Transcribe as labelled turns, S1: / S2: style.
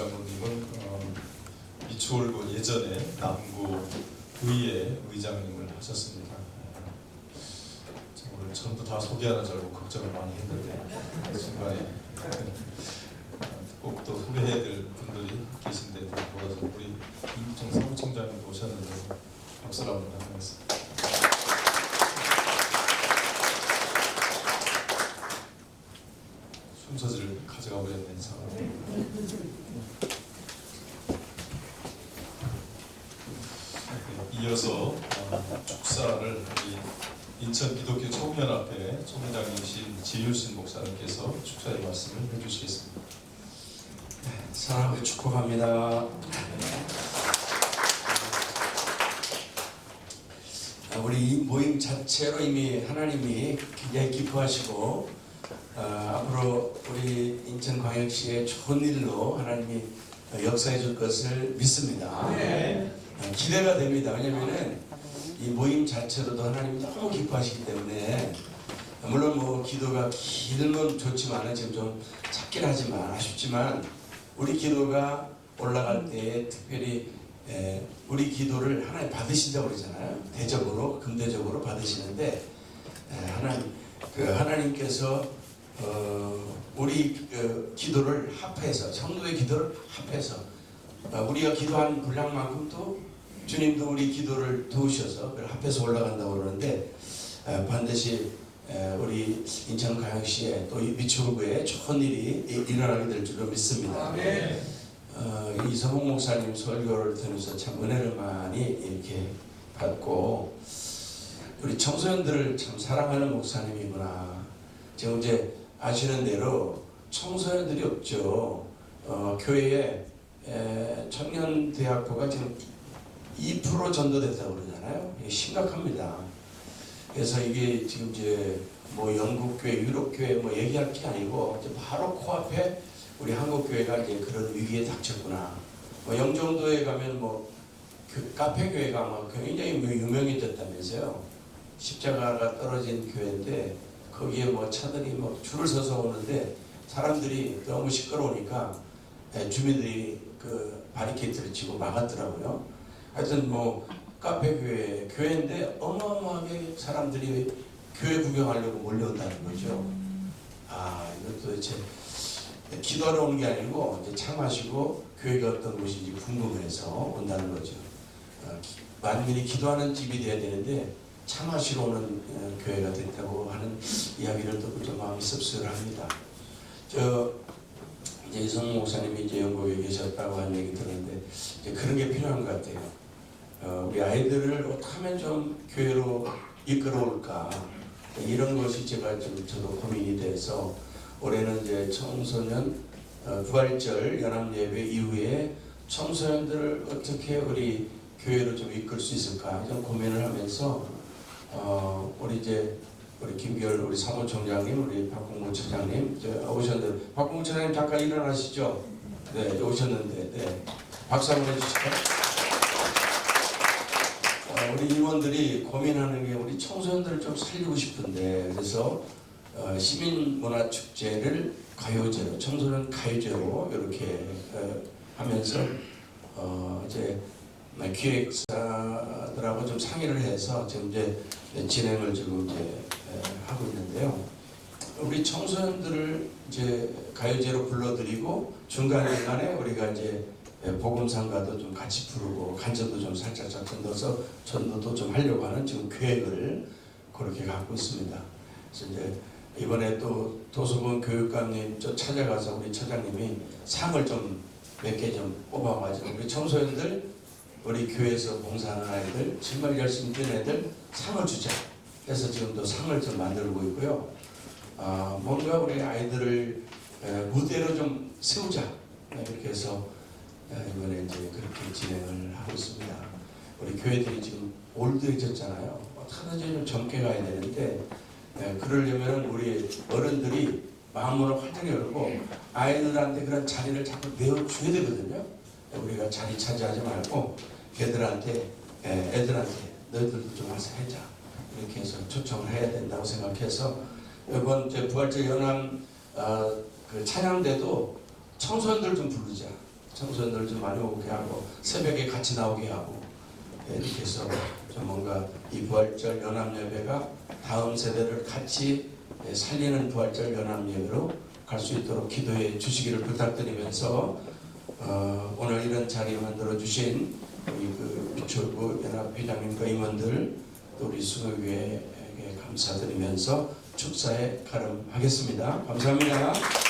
S1: 장로님은 어, 이초월고 예전에 남구 의회 의장님을 하셨습니다. 참 오늘 전부 다 소개하는 줄 알고 걱정을 많이 했는데 중간에 꼭 또 소개해야 될 분들이 계신데 몰라서 우리 임종 사무총장님 오셨는데 박수를 한번 하겠습니다. 순서지를 가져가 버렸네 상 이어서 어, 축사를 우리 인천 기독교 총연합회 총회장이신 지유신 목사님께서 축사의 말씀을 해주시겠습니다.
S2: 사랑하고 축복합니다. 아, 우리 이 모임 자체로 이미 하나님이 굉장히 기뻐하시고 아, 앞으로 우리 인천광역시의 좋은 일로 하나님이 역사해 줄 것을 믿습니다. 아, 기대가 됩니다. 왜냐면은 이 모임 자체로도 하나님이 너무 기뻐하시기 때문에 물론 뭐 기도가 길면 좋지만 지금 좀 작긴 하지만 아쉽지만 우리 기도가 올라갈 때 특별히 에, 우리 기도를 하나님 받으신다고 그러잖아요. 대적으로 금대적으로 받으시는데 에, 하나님 그 하나님께서 어, 우리 그 기도를 합해서 성도의 기도를 합해서 어, 우리가 기도한 분량만큼도 주님도 우리 기도를 도우셔서 합해서 올라간다고 그러는데 에, 반드시 에, 우리 인천광역시에 또이 미추홀구에 좋은 일이 이- 일어나게 될 줄로 믿습니다. 어, 이성홍 목사님 설교를 들으면서 참 은혜를 많이 이렇게 받고 우리 청소년들을 참 사랑하는 목사님이구나. 지금 이제 아시는 대로 청소년들이 없죠. 어, 교회에 에, 청년 대학교가 지금 2% 전도됐다고 그러잖아요. 이게 심각합니다. 그래서 이게 지금 이제 뭐 영국 교회, 유럽 교회 뭐 얘기할 게 아니고 이제 바로 코앞에 우리 한국 교회가 이제 그런 위기에 닥쳤구나. 뭐 영종도에 가면 뭐 그 카페 교회가 막 굉장히 뭐 유명해졌다면서요. 십자가가 떨어진 교회인데 거기에 뭐 차들이 뭐 줄을 서서 오는데 사람들이 너무 시끄러우니까 예, 주민들이 그 바리케이트를 치고 막았더라고요. 하여튼 뭐 카페 교회 교회인데 어마어마하게 사람들이 교회 구경하려고 몰려온다는 거죠. 아 이거 도대체 기도하러 오는 게 아니고 이제 차 마시고 교회가 어떤 곳인지 궁금해서 온다는 거죠. 어, 기- 만민이 기도하는 집이 돼야 되는데 차 마시러 오는 어, 교회가 됐다고 하는 이야기를 듣고 좀 마음이 씁쓸합니다. 저 이제 이성 목사님이 이제 영국에 계셨다고 하는 얘기 들었는데 이제 그런 게 필요한 것 같아요. 어, 우리 아이들을 어떻게 하면 좀 교회로 이끌어올까 이런 것이 제가 좀 저도 고민이 돼서 올해는 이제 청소년 어, 부활절 연합 예배 이후에 청소년들을 어떻게 우리 교회로 좀 이끌 수 있을까 좀 고민을 하면서 어, 우리 이제 우리 김기열 우리 사무총장님 우리 박공무 차장님 오셨는데 박공무 차장님 잠깐 일어나시죠. 네 오셨는데 네 박수 한번 해주실까요? 어, 우리 임원들이 고민하는 게 우리 청소년들을 좀 살리고 싶은데 그래서 어, 시민문화축제를 가요제로 청소년 가요제로 이렇게 어, 하면서 어, 이제 기획사들하고 좀 상의를 해서 지금 이제 진행을 지금 이제 에, 하고 있는데요. 우리 청소년들을 이제 가요제로 불러드리고 중간에 중간에 우리가 이제 예, 복음상가도 좀 같이 부르고 간절도 좀 살짝 작전 넣어서 전도도 좀 하려고 하는 지금 계획을 그렇게 갖고 있습니다. 그래서 이제 이번에 또 도서관 교육감님 저 찾아가서 우리 차장님이 상을 좀 몇 개 좀 뽑아가지고 우리 청소년들 우리 교회에서 봉사하는 아이들 정말 열심히 뛴 애들 상을 주자. 그래서 지금도 상을 좀 만들고 있고요. 아, 뭔가 우리 아이들을 에, 무대로 좀 세우자. 네, 이렇게 해서 어, 이번에 이제 그렇게 진행을 하고 있습니다. 우리 교회들이 지금 올드해졌잖아요. 어떻게든지 좀 젊게 가야 되는데 예, 그러려면 우리 어른들이 마음으로 활짝 열고 아이들한테 그런 자리를 자꾸 내어줘야 되거든요. 예, 우리가 자리 차지하지 말고 걔들한테 예, 애들한테 너희들도 좀 와서 해자 이렇게 해서 초청을 해야 된다고 생각해서 이번 부활절 연합 어, 그 찬양대도 청소년들 좀 부르자. 청소년들 좀 많이 오게 하고 새벽에 같이 나오게 하고 예, 이렇게 해서 좀 뭔가 이 부활절 연합 예배가 다음 세대를 같이 예, 살리는 부활절 연합 예배로 갈 수 있도록 기도해 주시기를 부탁드리면서 어, 오늘 이런 자리 만들어 주신 우리 그 미철구 연합 회장님과 임원들 또 우리 수교회에게 감사드리면서 축사에 가름하겠습니다. 감사합니다.